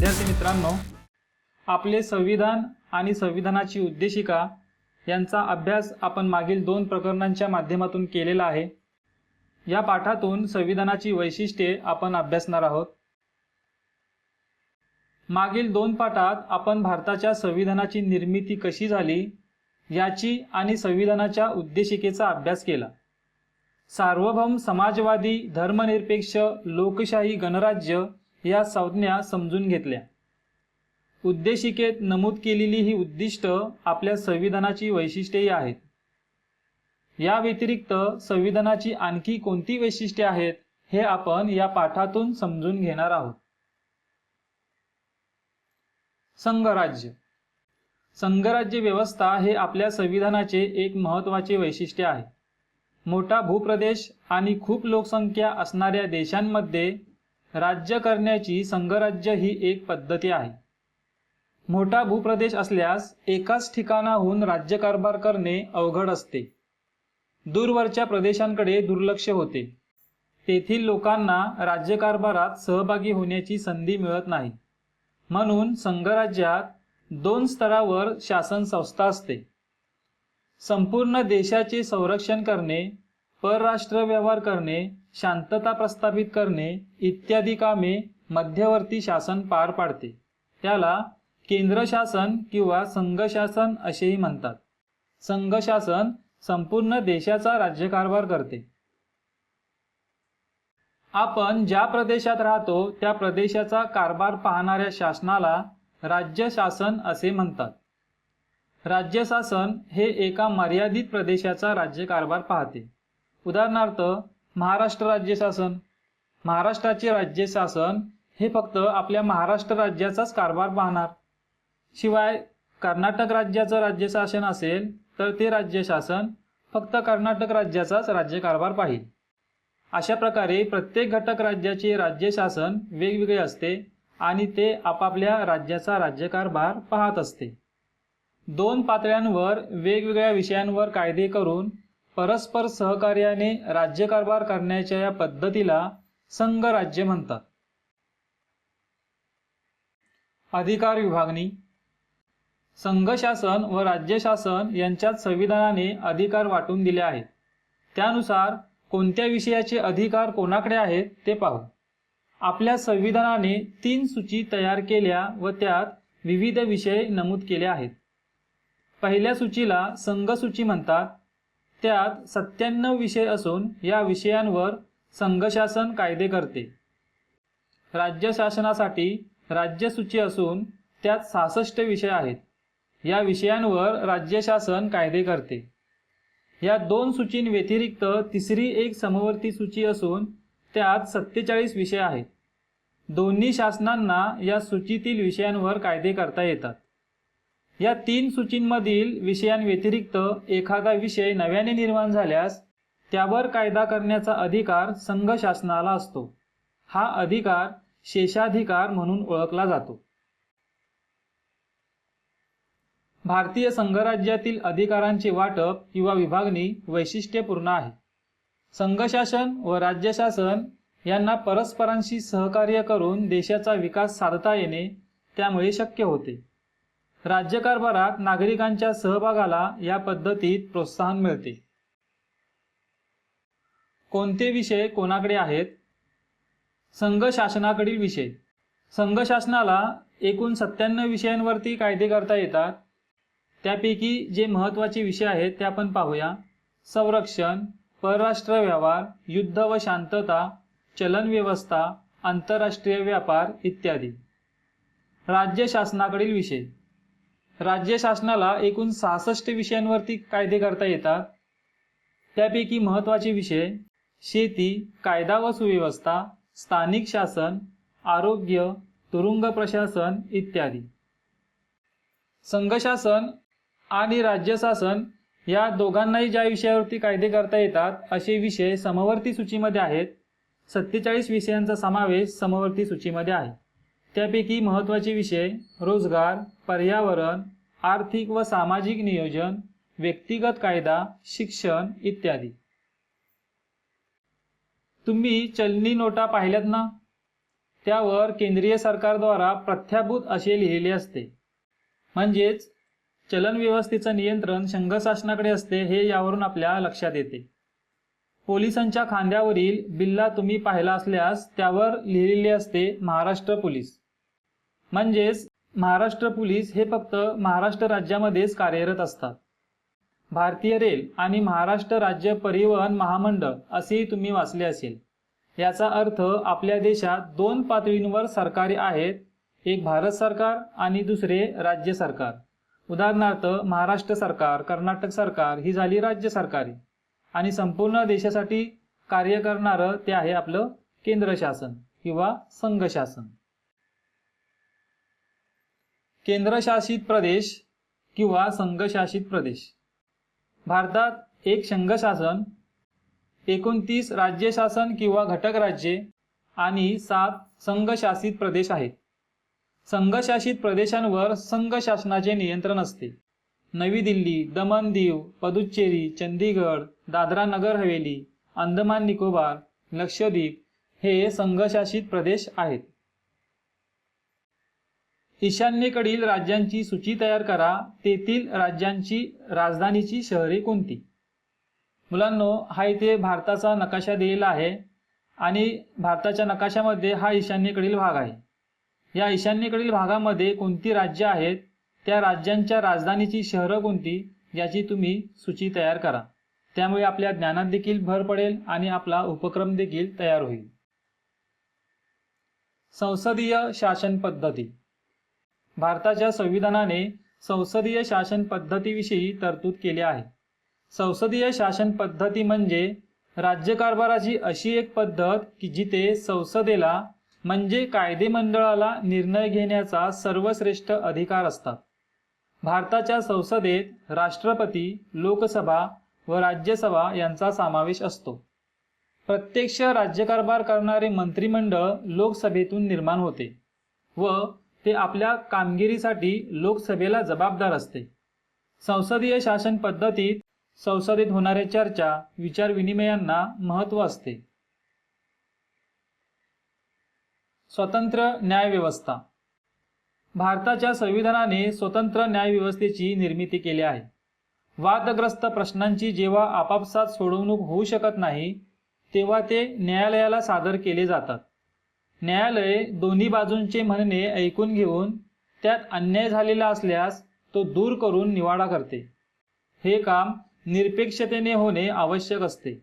विद्यार्थी मित्रांनो आपले संविधान आणि संविधानाची उद्देशिका यांचा अभ्यास आपण मागील दोन प्रकरणांच्या माध्यमातून केलेला आहे. या पाठातून संविधानाची वैशिष्ट्ये आपण अभ्यासणार आहोत. मागील दोन पाठात आपण भारताच्या संविधानाची निर्मिती कशी झाली याची आणि संविधानाच्या उद्देशिकेचा अभ्यास केला. सार्वभौम समाजवादी धर्मनिरपेक्ष लोकशाही गणराज्य या संज्ञा समजून घेतल्या. उद्देशिकेत नमूद केलेली ही उद्दिष्ट आपल्या संविधानाची वैशिष्ट्येही आहेत. या व्यतिरिक्त संविधानाची आणखी कोणती वैशिष्ट्ये आहेत हे आपण या पाठातून समजून घेणार आहोत. संघराज्य. संघराज्य व्यवस्था हे आपल्या संविधानाचे एक महत्त्वाचे वैशिष्ट्य आहे. मोठा भूप्रदेश आणि खूप लोकसंख्या असणाऱ्या देशांमध्ये राज्य करण्याची संघराज्य ही एक पद्धती आहे. मोठा भूप्रदेश असल्यास एकाच ठिकाणाहून राज्यकारभार करणे अवघड असते. दूरवरच्या प्रदेशांकडे दुर्लक्ष होते. तेथील लोकांना राज्यकारभारात सहभागी होण्याची संधी मिळत नाही. म्हणून संघराज्यात दोन स्तरावर शासन संस्था असते. संपूर्ण देशाचे संरक्षण करणे परराष्ट्र व्यवहार करणे शांतता प्रस्थापित करणे इत्यादी कामे मध्यवर्ती शासन पार पाडते. त्याला केंद्र शासन किंवा संघशासन असेही म्हणतात. संघ शासन संपूर्ण देशाचा राज्यकारभार करते. आपण ज्या प्रदेशात राहतो त्या प्रदेशाचा कारभार पाहणाऱ्या शासनाला राज्य शासन असे म्हणतात. राज्य शासन हे एका मर्यादित प्रदेशाचा राज्यकारभार पाहते. उदाहरणार्थ महाराष्ट्र राज्य शासन. महाराष्ट्राचे राज्य शासन हे फक्त आपल्या महाराष्ट्र राज्याचाच कारभार पाहणार. शिवाय कर्नाटक राज्याचं राज्य शासन असेल तर ते राज्य शासन फक्त कर्नाटक राज्याचाच राज्यकारभार पाहिल. अशा प्रकारे प्रत्येक घटक राज्याचे राज्य शासन वेगवेगळे असते आणि ते आपापल्या राज्याचा राज्यकारभार पाहत असते. दोन पातळ्यांवर वेगवेगळ्या विषयांवर कायदे करून परस्पर सहकार्याने राज्यकारभार करण्याच्या या पद्धतीला संघ राज्य म्हणतात. अधिकार विभागणी. संघशासन व राज्यशासन यांच्यात संविधानाने अधिकार वाटून दिले आहेत. त्यानुसार कोणत्या विषयाचे अधिकार कोणाकडे आहेत ते पाहू. आपल्या संविधानाने तीन सूची तयार केल्या व त्यात विविध विषय नमूद केले आहेत. पहिल्या सूचीला संघसूची म्हणतात. त्यात सत्त्याण्णव विषय असून या विषयांवर संघशासन कायदे करते. राज्य शासनासाठी राज्यसूची असून त्यात सहासष्ट विषय आहेत. या विषयांवर राज्य शासन कायदे करते. या दोन सूचींव्यतिरिक्त तिसरी एक समवर्ती सूची असून त्यात सत्तेचाळीस विषय आहेत. दोन्ही शासनांना या सूचीतील विषयांवर कायदे करता येतात. या तीन सूचींमधील विषयांव्यतिरिक्त एखादा विषय नव्याने निर्माण झाल्यास त्यावर कायदा करण्याचा अधिकार संघ शासनाला असतो. हा अधिकार शेषाधिकार म्हणून ओळखला जातो. भारतीय संघराज्यातील अधिकारांचे वाटप किंवा विभागणी वैशिष्ट्यपूर्ण आहे. संघशासन व राज्यशासन यांना परस्परांशी सहकार्य करून देशाचा विकास साधता येणे त्यामुळे शक्य होते. राज्यकारभारात नागरिकांच्या सहभागाला या पद्धतीत प्रोत्साहन मिळते. कोणते विषय कोणाकडे आहेत? संघ शासनाकडील विषय. संघ शासनाला एकूण सत्त्याण्णव विषयांवरती कायदे करता येतात. त्यापैकी जे महत्त्वाचे विषय आहेत ते आपण पाहूया. संरक्षण परराष्ट्र व्यवहार युद्ध व शांतता चलन व्यवस्था आंतरराष्ट्रीय व्यापार इत्यादी. राज्य शासनाकडील विषय. राज्य शासनाला एकूण सहासष्ट विषयांवरती कायदे करता येतात. त्यापैकी महत्त्वाचे विषय शेती कायदा व सुव्यवस्था स्थानिक शासन आरोग्य तुरुंग प्रशासन इत्यादी. संघशासन आणि राज्य शासन या दोघांनाही ज्या विषयावरती कायदे करता येतात असे विषय समवर्ती सूचीमध्ये आहेत. सत्तेचाळीस विषयांचा समावेश समवर्ती सूचीमध्ये आहे. त्यापैकी महत्त्वाचे विषय रोजगार पर्यावरण आर्थिक व सामाजिक नियोजन व्यक्तिगत कायदा शिक्षण इत्यादी. तुम्ही चलनी नोटा पाहिल्यात ना? त्यावर केंद्रीय सरकारद्वारा प्रत्याभूत असे लिहिलेले असते. म्हणजेच चलन व्यवस्थेचं नियंत्रण संघ शासनाकडे असते हे यावरून आपल्या लक्षात येते. पोलिसांच्या खांद्यावरील बिल्ला तुम्ही पाहिला असल्यास त्यावर लिहिलेले असते महाराष्ट्र पोलीस. म्हणजेच महाराष्ट्र पोलीस हे फक्त महाराष्ट्र राज्यामध्येच कार्यरत असतात. भारतीय रेल आणि महाराष्ट्र राज्य परिवहन महामंडळ असेही तुम्ही वाचले असेल. याचा अर्थ आपल्या देशात दोन पातळींवर सरकारे आहेत एक भारत सरकार आणि दुसरे राज्य सरकार. उदाहरणार्थ महाराष्ट्र सरकार कर्नाटक सरकार ही झाली राज्य सरकारे आणि संपूर्ण देशासाठी कार्य करणारं ते आहे आपलं केंद्र शासन किंवा संघ शासन. केंद्रशासित प्रदेश किंवा संघशासित प्रदेश. भारतात एक संघशासन एकोणतीस राज्यशासन किंवा घटक राज्ये आणि सात संघशासित प्रदेश आहेत. संघशासित प्रदेशांवर संघ शासनाचे नियंत्रण असते. नवी दिल्ली दमन दीव पदुच्चेरी चंदीगड दादरा नगर हवेली अंदमान निकोबार लक्षद्वीप हे संघशासित प्रदेश आहेत. ईशान्येकडील राज्यांची सूची तयार करा. तेथील राज्यांची राजधानीची शहरे कोणती? मुलांनो हा इथे भारताचा नकाशा दिलेला आहे आणि भारताच्या नकाशामध्ये हा ईशान्येकडील भाग आहे. या ईशान्येकडील भागामध्ये कोणती राज्य आहेत? त्या राज्यांच्या राजधानीची शहरं कोणती? याची तुम्ही सूची तयार करा. त्यामुळे आपल्या ज्ञानात देखील भर पडेल आणि आपला उपक्रम देखील तयार होईल. संसदीय शासन पद्धती. भारताच्या संविधानाने संसदीय शासन पद्धतीविषयी तरतूद केली आहे. संसदीय शासन पद्धती म्हणजे राज्यकारभाराची अशी एक पद्धत की जिथे संसदेला म्हणजे कायदेमंडळाला निर्णय घेण्याचा सर्वश्रेष्ठ अधिकार असतात. भारताच्या संसदेत राष्ट्रपती लोकसभा व राज्यसभा यांचा समावेश असतो. प्रत्यक्ष राज्यकारभार करणारे मंत्रिमंडळ लोकसभेतून निर्माण होते व ते आपल्या कामगिरीसाठी लोकसभेला जबाबदार असते. संसदीय शासन पद्धतीत संसदेत होणाऱ्या चर्चा विचारविनिमयांना महत्त्व असते. स्वतंत्र न्यायव्यवस्था भारताच्या संविधानाने स्वतंत्र न्यायव्यवस्थेची निर्मिती केली आहे. वादग्रस्त प्रश्नांची जेव्हा आपापसात सोडवणूक होऊ शकत नाही तेव्हा ते न्यायालयाला सादर केले जातात. न्यायालय दोन्ही बाजूंचे म्हणणे ऐकून घेऊन त्यात अन्याय झालेला असल्यास तो दूर करून निवाडा करते. हे काम निरपेक्षतेने होणे आवश्यक असते.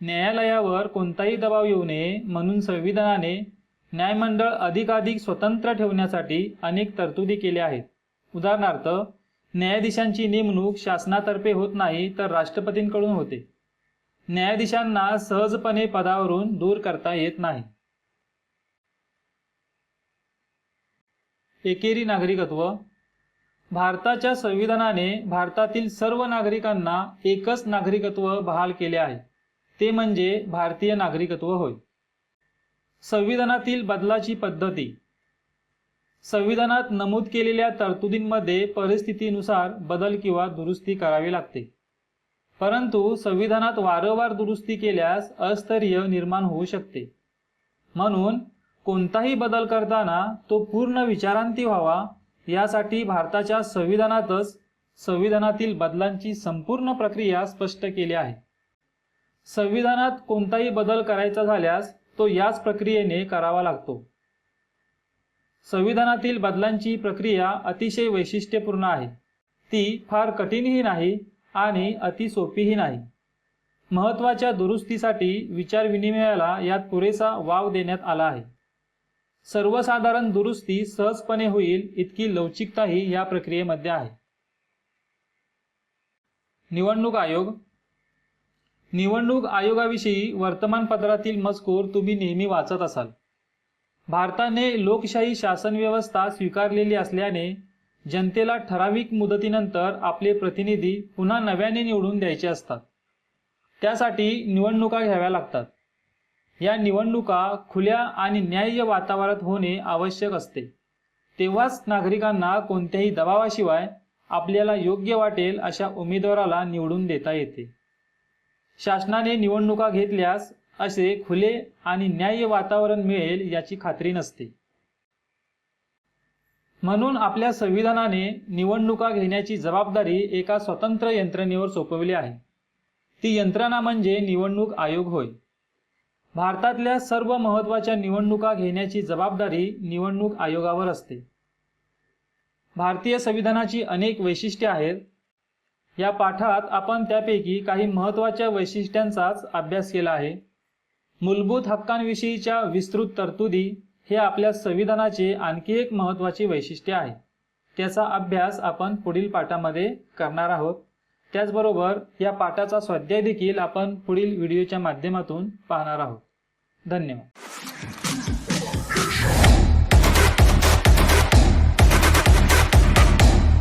न्यायालयावर कोणताही दबाव येऊ नये म्हणून संविधानाने न्यायमंडळ अधिकाधिक स्वतंत्र ठेवण्यासाठी अनेक तरतुदी केल्या आहेत. उदाहरणार्थ न्यायाधीशांची नेमणूक शासनातर्फे होत नाही तर राष्ट्रपतींकडून होते. न्यायाधीशांना सहजपणे पदावरून दूर करता येत नाही. एकेरी नागरिकत्व. भारताच्या संविधानाने भारतातील सर्व नागरिकांना एकच नागरिकत्व बहाल केले आहे. ते म्हणजे भारतीय नागरिकत्व होय. संविधानातील बदलाची पद्धती. संविधानात नमूद केलेल्या तरतुदींमध्ये परिस्थितीनुसार बदल किंवा दुरुस्ती करावी लागते. परंतु संविधानात वारंवार दुरुस्ती केल्यास अस्थैर्य निर्माण होऊ शकते. म्हणून कोणताही बदल करताना तो पूर्ण विचारांती व्हावा यासाठी भारताच्या संविधानातच संविधानातील बदलांची संपूर्ण प्रक्रिया स्पष्ट केली आहे. संविधानात कोणताही बदल करायचा झाल्यास तो याच प्रक्रियेने करावा लागतो. संविधानातील बदलांची प्रक्रिया अतिशय वैशिष्ट्यपूर्ण आहे. ती फार कठीणही नाही आणि अति सोपीही नाही. महत्त्वाच्या दुरुस्तीसाठी विचारविनिमयाला यात पुरेसा वाव देण्यात आला आहे. सर्वसाधारण दुरुस्ती सहजपणे होईल इतकी लवचिकताही या प्रक्रियेमध्ये आहे. निवडणूक आयोग. निवडणूक आयोगाविषयी वर्तमानपत्रातील मजकूर तुम्ही नेहमी वाचत असाल. भारताने लोकशाही शासन व्यवस्था स्वीकारलेली असल्याने जनतेला ठराविक मुदतीनंतर आपले प्रतिनिधी पुन्हा नव्याने निवडून द्यायचे असतात. त्यासाठी निवडणुका घ्याव्या लागतात. या निवडणुका खुल्या आणि न्याय्य वातावरणात होणे आवश्यक असते. तेव्हाच नागरिकांना कोणत्याही दबावाशिवाय आपल्याला योग्य वाटेल अशा उमेदवाराला निवडून देता येते. शासनाने निवडणुका घेतल्यास असे खुले आणि न्याय्य वातावरण मिळेल याची खात्री नसते. म्हणून आपल्या संविधानाने निवडणुका घेण्याची जबाबदारी एका स्वतंत्र यंत्रणेवर सोपवली आहे. ती यंत्रणा म्हणजे निवडणूक आयोग होय. भारतातल्या सर्व महत्त्वाच्या निवडणुका घेण्याची जबाबदारी निवडणूक आयोगावर असते. भारतीय संविधानाची अनेक वैशिष्ट्ये आहेत. या पाठात आपण त्यापैकी काही महत्त्वाच्या वैशिष्ट्यांचाच अभ्यास केला आहे. मूलभूत हक्कांविषयीच्या विस्तृत तरतुदी हे आपल्या संविधानाचे आणखी एक महत्त्वाचे वैशिष्ट्य आहे. त्याचा अभ्यास आपण पुढील पाठामध्ये करणार आहोत. त्याचबरोबर या पाठाचा स्वाध्याय देखील आपण पुढील व्हिडिओच्या माध्यमातून पाहणार आहोत. धन्यवाद.